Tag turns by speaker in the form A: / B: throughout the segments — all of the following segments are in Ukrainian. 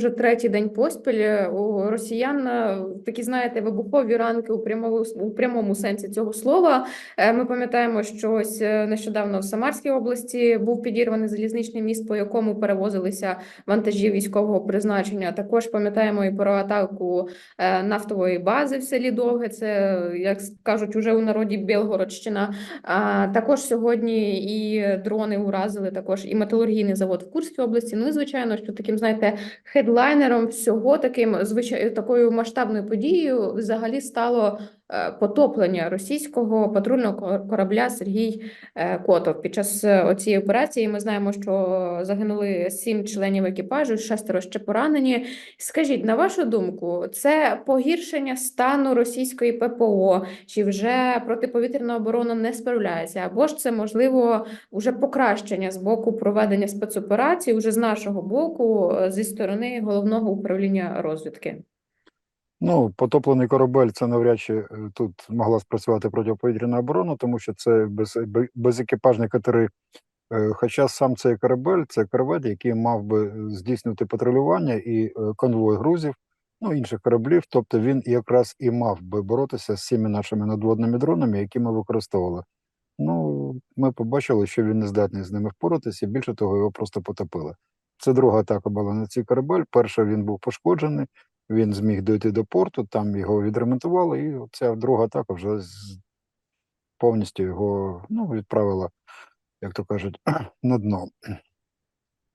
A: Вже третій день поспіль е, у росіян е, такі, знаєте, вибухові ранки у прямому у прямому сенсі цього слова. Е, Ми пам'ятаємо, що ось нещодавно в Самарській області був підірваний залізничний міст, по якому перевозилися вантажі військового призначення. Також пам'ятаємо і про атаку нафтової бази в селі Довге. Це як кажуть, уже у народі Білгородщина. А також сьогодні і дрони уразили також і металургійний завод в Курській області. Ну і звичайно, що таким, знаєте, хедлайнером всього таким звичай такою масштабною подією взагалі стало потоплення російського патрульного корабля Сергій е, Котов. Під час е, цієї операції ми знаємо, що загинули сім членів екіпажу, шестеро ще поранені. Скажіть, на вашу думку, це погіршення стану російської ППО, чи вже протиповітряна оборона не справляється, або ж це можливо уже покращення з боку проведення спецоперацій, уже з нашого боку, е, зі сторони головного управління розвідки.
B: Ну, потоплений корабель це навряд чи е, тут могла спрацювати протиповітряна оборона, тому що це без, бе- безекіпажні катери. Е, Хоча сам цей корабель це корвет, який мав би е, здійснювати патрулювання і е, конвой грузів, ну інших кораблів. Тобто він якраз і мав би боротися з цими нашими надводними дронами, які ми використовували. Ну, ми побачили, що він не здатний з ними впоратися, більше того, його просто потопили. Це друга атака була на цей корабель. Перша він був пошкоджений, він зміг дойти до порту, там його відремонтували, і ця друга атака вже повністю його ну, відправила, як то кажуть, на дно.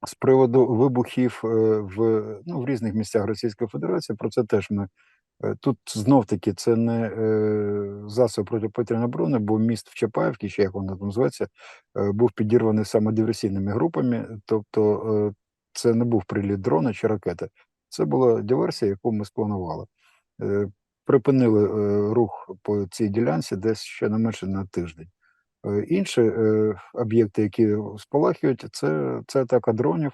B: З приводу вибухів е, в, ну, в різних місцях Російської Федерації, про це теж ми Е, Тут знов таки це не е, засоб протиповітряної оборони, бо міст в Чапаївці, ще як воно там зветься, був підірваний саме диверсійними групами. Тобто це не був приліт дрона чи ракети. Це була диверсія, яку ми спланували. Е, припинили е, рух по цій ділянці десь ще не менше на тиждень. Е, інші об'єкти, які спалахують, це, це атака дронів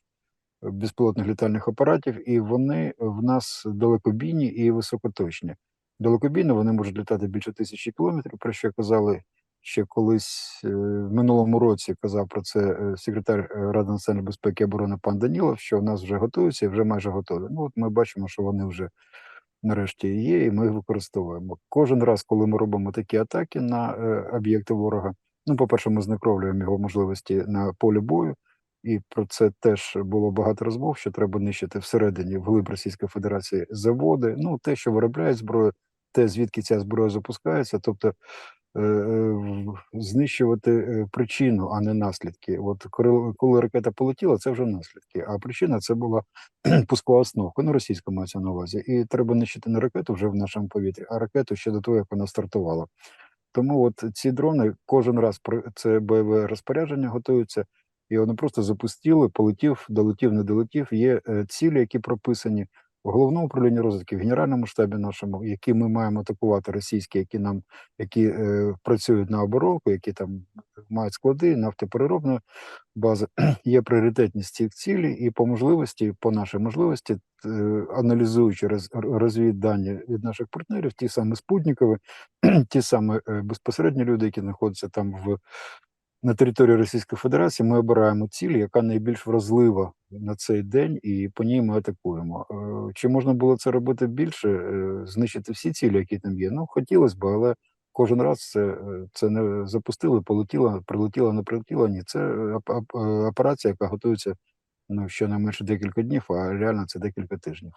B: безпілотних літальних апаратів, і вони в нас далекобійні і високоточні. Далекобійно вони можуть літати більше тисячі кілометрів, про що казали ще колись е, в минулому році казав про це е, секретар е, Ради національної безпеки і оборони пан Данілов, що у нас вже готуються і вже майже готові. Ну от ми бачимо, що вони вже нарешті є, і ми їх використовуємо. Кожен раз, коли ми робимо такі атаки на об'єкти ворога, ну, по-перше, ми знекровлюємо його можливості на полі бою. І про це теж було багато розмов, що треба нищити всередині вглиб Російської Федерації заводи. Ну, те, що виробляють зброю, те, звідки ця зброя запускається, тобто е, е, знищувати е, причину, а не наслідки. От коли, ракета полетіла, це вже наслідки. А причина це була пускова основка. Ну, російська мається на увазі. І треба нищити не ракету вже в нашому повітрі, а ракету ще до того, як вона стартувала. Тому от ці дрони кожен раз це бойове розпорядження готуються, і вони просто запустили, полетів, долетів, не долетів. Є цілі, які прописані головному управлінні розвідки, в генеральному штабі нашому, які ми маємо атакувати російські, які нам які е, працюють на оборонку, які там мають склади, нафтопереробної бази. Є пріоритетність цих цілей, і по можливості, по нашій можливості, е, аналізуючи роз, розвіддані від наших партнерів, ті самі спутникові, ті самі е, безпосередні люди, які знаходяться там в на території Російської Федерації, ми обираємо ціль, яка найбільш вразлива на цей день, і по ній ми атакуємо. Е, Чи можна було це робити більше, е, знищити всі цілі, які там є? Ну хотілося б, але кожен раз це, е, це не запустили, полетіло, прилетіло, не прилетіло. Ні, це операція, яка готується ну щонайменше декілька днів, а реально це декілька тижнів.